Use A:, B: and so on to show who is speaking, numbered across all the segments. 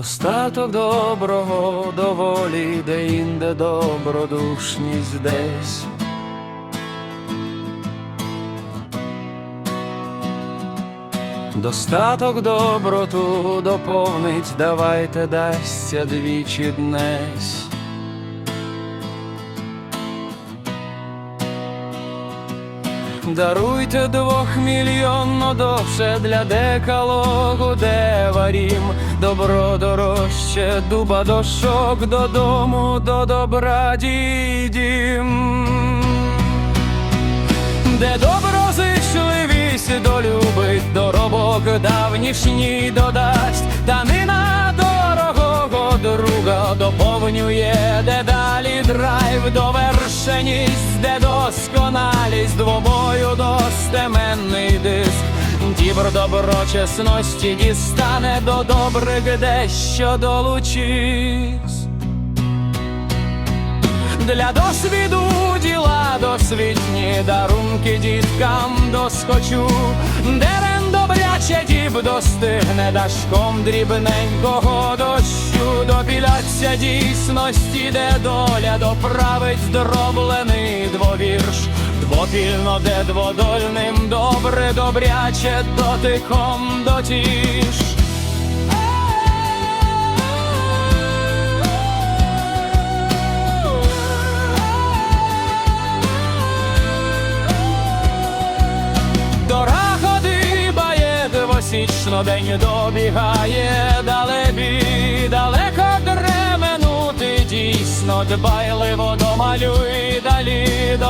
A: Достаток доброго доволі, де інде добродушність десь. Достаток доброту доповнить, давайте дасться двічі днесь. Даруйте двохмільйонно довше для декалогу, де варім. Добро дорожче, дуба дошок додому, до добра дідім. Де доброзичливість долюбить, доробок давнішній додасть, та нина дорогого друга доповнює, де далі драйв, довершеність, де досконалість, двобою достеменний диск. Дібр доброчесності дістане до добрих дещо долучись. Для досвіду діла досвітні дарунки діткам доскочу, дерен добряче діб достигне дашком дрібненького дощу, допіляться дійсності, де доля доправить здроблений двопільно, де дводольним добре добряче дотиком дотіш. Дора ходи бає двосічно день добігає далебі, далеко дременути дійсно дбайливо домалюй далі,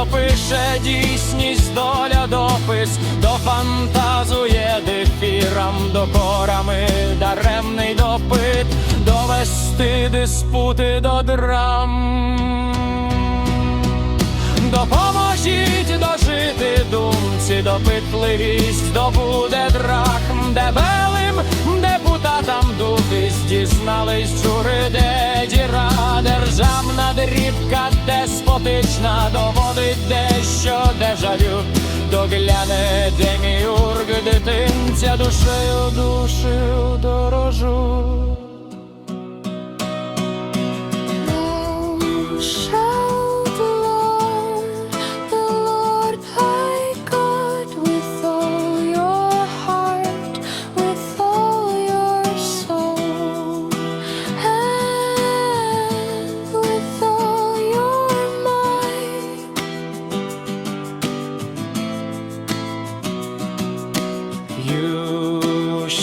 A: допише дійсність, доля допис, дофантазує дефірам, докорами даремний допит, довести диспути до драм. Допоможіть дожити думці, допитливість добуде драхм, дебелим депутатам дутись, дізнались жури, де діра, державна дрібка деспотична, доводить дещо дежавю, догляне деміург дитинця душею душею дорожу.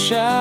A: shadow.